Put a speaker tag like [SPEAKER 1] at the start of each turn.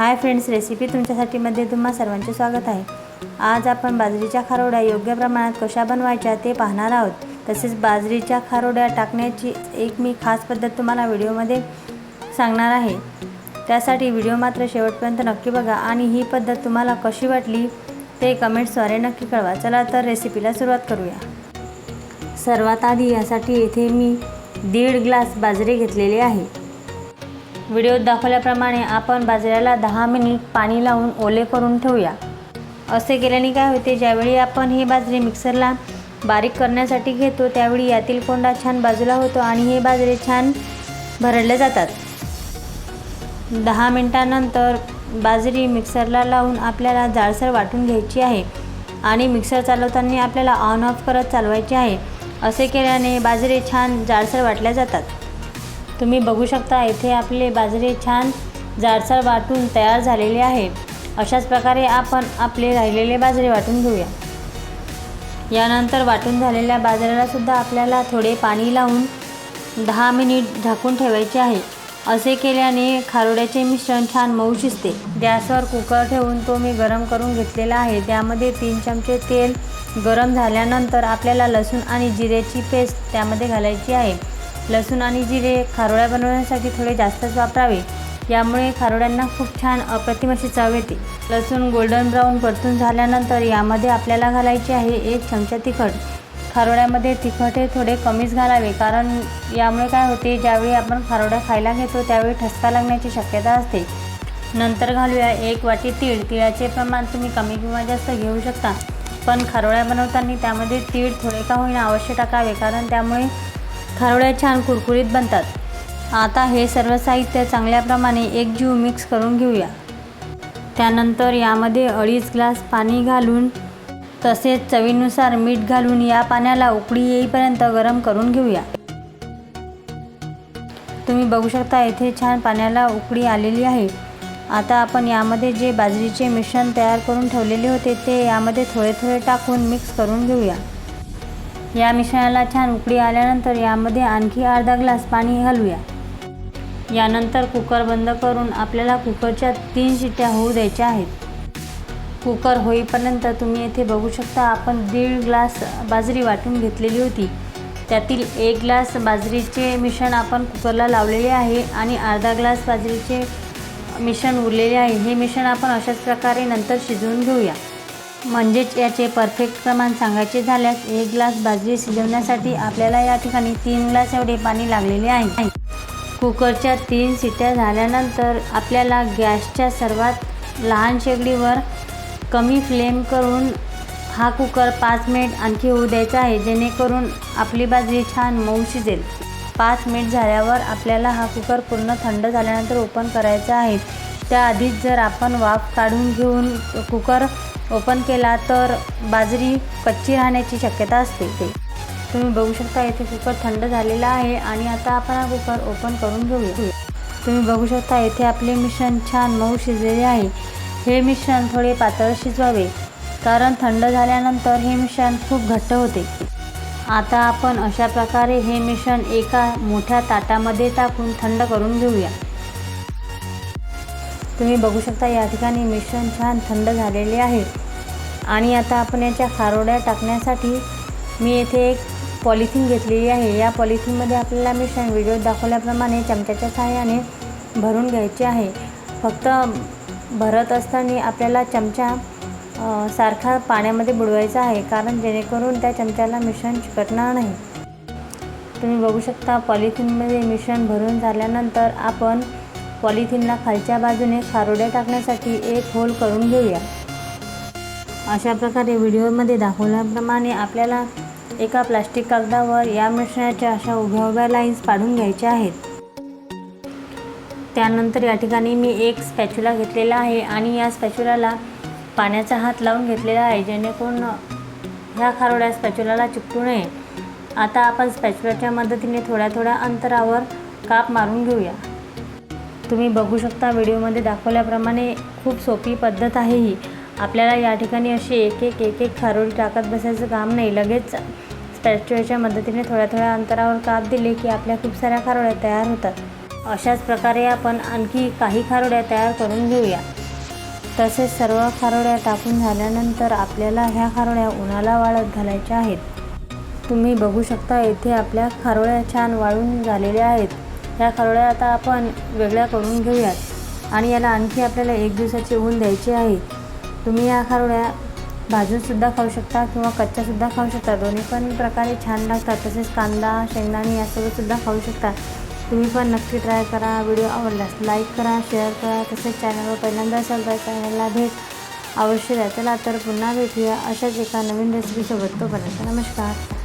[SPEAKER 1] Hi friends recipe तुमच्यासाठीमध्ये तुम्हा सर्वांचे स्वागत आहे. आज आपण बाजरीच्या खारोड्या योग्य प्रमाणात कशा बनवायच्या ते पाहणार आहोत. तसेच बाजरीच्या खारोड्या टाकण्याची एक मी खास पद्धत तुम्हाला व्हिडिओमध्ये सांगणार आहे. त्यासाठी व्हिडिओ मात्र शेवटपर्यंत नक्की बघा आणि ही पद्धत तुम्हाला कशी वाटली ते कमेंट्सद्वारे नक्की कळवा. चला तर रेसिपीला सुरुवात करूया. सर्वात आधी यासाठी येथे मी दीड ग्लास बाजरी घेतलेली आहे. व्हिडिओत दाखवल्याप्रमाणे आपण बाजऱ्याला दहा मिनिट पाणी लावून ओले करून ठेवूया. असे केल्याने काय होते ज्यावेळी आपण ही बाजरी मिक्सरला बारीक करण्यासाठी घेतो त्यावेळी यातील कोंडा छान बाजूला होतो आणि हे बाजरे छान भरडले जातात. दहा मिनटानंतर बाजरी मिक्सरला लावून आपल्याला जाडसर वाटून घ्यायची आहे आणि मिक्सर चालवताना आपल्याला ऑन ऑफ करत चालवायचे आहे. असे केल्याने बाजरे छान जाडसर वाटल्या जातात. तुम्ही बघू शकता इथे आपले बाजरे छान जाडसर वाटून तयार झालेले आहे अशाच प्रकारे आपण आपले राहिलेले बाजरे वाटून घेऊया. यानंतर वाटून झालेल्या बाजऱ्यालासुद्धा आपल्याला थोडे पाणी लावून दहा मिनिट झाकून ठेवायचे आहे. असे केल्याने खारोड्याचे मिश्रण छान मऊ शिजते. गॅसवर कुकर ठेवून तो मी गरम करून घेतलेला आहे. त्यामध्ये तीन चमचे तेल गरम झाल्यानंतर आपल्याला लसूण आणि जिऱ्याची पेस्ट त्यामध्ये घालायची आहे. लसूण आणि जिरे खारोळ्या बनवण्यासाठी थोडे जास्तच वापरावे. यामुळे खारोड्यांना खूप छान अप्रतिम अशी चव येते. लसूण गोल्डन ब्राऊन परतून झाल्यानंतर यामध्ये आपल्याला घालायचे आहे एक चमचा तिखट. खारोड्यामध्ये तिखट हे थोडे कमीच घालावे कारण यामुळे काय होते ज्यावेळी आपण खारोड्या खायला घेतो त्यावेळी ठसका लागण्याची शक्यता असते. नंतर घालूया एक वाटी तीळ. तिळाचे प्रमाण तुम्ही कमी किंवा जास्त घेऊ शकता. पण खारोळ्या बनवताना त्यामध्ये तीळ थोडे का होईना अवश्य टाकावे कारण त्यामुळे खारोड्या छान कुरकुरीत बनतात. आता हे सर्व साहित्य चांगल्याप्रमाणे एकजीव मिक्स करून घेऊया. त्यानंतर यामध्ये अडीच ग्लास पाणी घालून तसेच चवीनुसार मीठ घालून या पाण्याला उकळी येईपर्यंत गरम करून घेऊया. तुम्ही बघू शकता येथे छान पाण्याला उकळी आलेली आहे. आता आपण यामध्ये जे बाजरीचे मिश्रण तयार करून ठेवलेले होते ते यामध्ये थोडे थोडे टाकून मिक्स करून घेऊया. या मिश्रणाला छान उकळी आल्यानंतर यामध्ये आणखी अर्धा ग्लास पाणी घालूया. यानंतर कुकर बंद करून आपल्याला कुकरच्या तीन शिट्ट्या होऊ द्यायच्या आहेत. कुकर होईपर्यंत तुम्ही येथे बघू शकता आपण दीड ग्लास बाजरी वाटून घेतलेली होती. त्यातील एक ग्लास बाजरीचे मिश्रण आपण कुकरला लावलेले आहे आणि अर्धा ग्लास बाजरीचे मिश्रण उरलेले आहे. हे मिश्रण आपण अशाच प्रकारे नंतर शिजवून घेऊया. म्हणजेच याचे परफेक्ट प्रमाण सांगायचे झाल्यास एक ग्लास बाजरी शिजवण्यासाठी आपल्याला या ठिकाणी तीन ग्लास एवढे पाणी लागलेले आहे. कुकरच्या तीन सिट्या झाल्यानंतर आपल्याला गॅसच्या सर्वात लहान शेगडीवर कमी फ्लेम करून हा कुकर पाच मिनिट आणखी होऊ द्यायचा आहे जेणेकरून आपली बाजरी छान मऊ शिजेल. पाच मिनिट झाल्यावर आपल्याला हा कुकर पूर्ण थंड झाल्यानंतर ओपन करायचा आहे. त्याआधीच जर आपण वाफ काढून घेऊन कुकर ओपन केला तर बाजरी कच्ची राहण्याची शक्यता असते ते तुम्ही बघू शकता येथे कुकर थंड झालेला आहे आणि आता आपण हा कुकर ओपन करून घेऊया. तुम्ही बघू शकता येथे आपले मिश्रण छान मऊ शिजलेले आहे. हे मिश्रण थोडे पातळ शिजवावे. कारण थंड झाल्यानंतर हे मिश्रण खूप घट्ट होते. आता आपण अशा प्रकारे हे मिश्रण एका मोठ्या ताटामध्ये टाकून थंड करून घेऊया. तुम्ही बघू शकता या ठिकाणी मिश्रण छान थंड झालेले आहे. आणि आता आपण याच्या खारोड्या टाकण्यासाठी मी येथे एक पॉलिथिन घेतलेली आहे. या पॉलिथिनमध्ये आपल्याला मिश्रण व्हिडिओत दाखवल्याप्रमाणे चमच्याच्या सहाय्याने भरून घ्यायचे आहे. फक्त भरत असताना आपल्याला चमचा सारखा पाण्यामध्ये बुडवायचा आहे कारण जेणेकरून त्या चमच्याला मिश्रण चिकटणार नाही. तुम्ही बघू शकता पॉलिथिनमध्ये मिश्रण भरून झाल्यानंतर आपण पॉलिथिनला खालच्या बाजूने खारोड्या टाकण्यासाठी एक होल करून घेऊया. अशा प्रकारे व्हिडिओमध्ये दाखवल्याप्रमाणे आपल्याला एका प्लास्टिक कागदावर या मिश्रणाच्या अशा उभ्या उभ्या लाईन्स पाडून घ्यायच्या आहेत. त्यानंतर या ठिकाणी मी एक स्पॅच्युला घेतलेला आहे आणि या स्पॅच्युलाला पाण्याचा हात लावून घेतलेला आहे जेणेकरून ह्या खारोड्या स्पॅच्युलाला चिकटू नये. आता आपण स्पॅच्युलाच्या मदतीने थोड्या थोड्या अंतरावर काप मारून घेऊया. तुम्ही बघू शकता व्हिडिओमध्ये दाखवल्याप्रमाणे खूप सोपी पद्धत आहे ही. आपल्याला या ठिकाणी अशी एक एक एक एक खारोडी टाकत बसायचं काम नाही. लगेच स्पॅच्युलाच्या मदतीने थोड्या थोड्या अंतरावर काप दिले की आपल्या खूप साऱ्या खारोळ्या तयार होतात. अशाच प्रकारे आपण आणखी काही खारोड्या तयार करून घेऊया. तसेच सर्व खारोड्या टाकून झाल्यानंतर आपल्याला ह्या खारोड्या उन्हाला वाळत घालायच्या आहेत. तुम्ही बघू शकता येथे आपल्या खारोड्या छान वाळून झालेल्या आहेत. ह्या खारोड्या आता आपण वेगळ्या करून घेऊयात. आणि याला आणखी आपल्याला एक दिवसाची ऊन द्यायची आहे. तुम्ही या खारोळ्या भाजूनसुद्धा खाऊ शकता किंवा कच्च्यासुद्धा खाऊ शकता. दोन्ही पण प्रकारे छान लागतात. तसेच कांदा शेंगदाणे यासोबतसुद्धा खाऊ शकता. तुम्ही पण नक्की ट्राय करा. व्हिडिओ आवडल्यास लाईक करा शेअर करा. तसेच चॅनलवर पहिल्यांदा असाल तर चॅनलला भेट अवश्य द्या. चला तर पुन्हा भेटूया अशाच एका नवीन रेसिपीसोबत तोपर्यंत नमस्कार.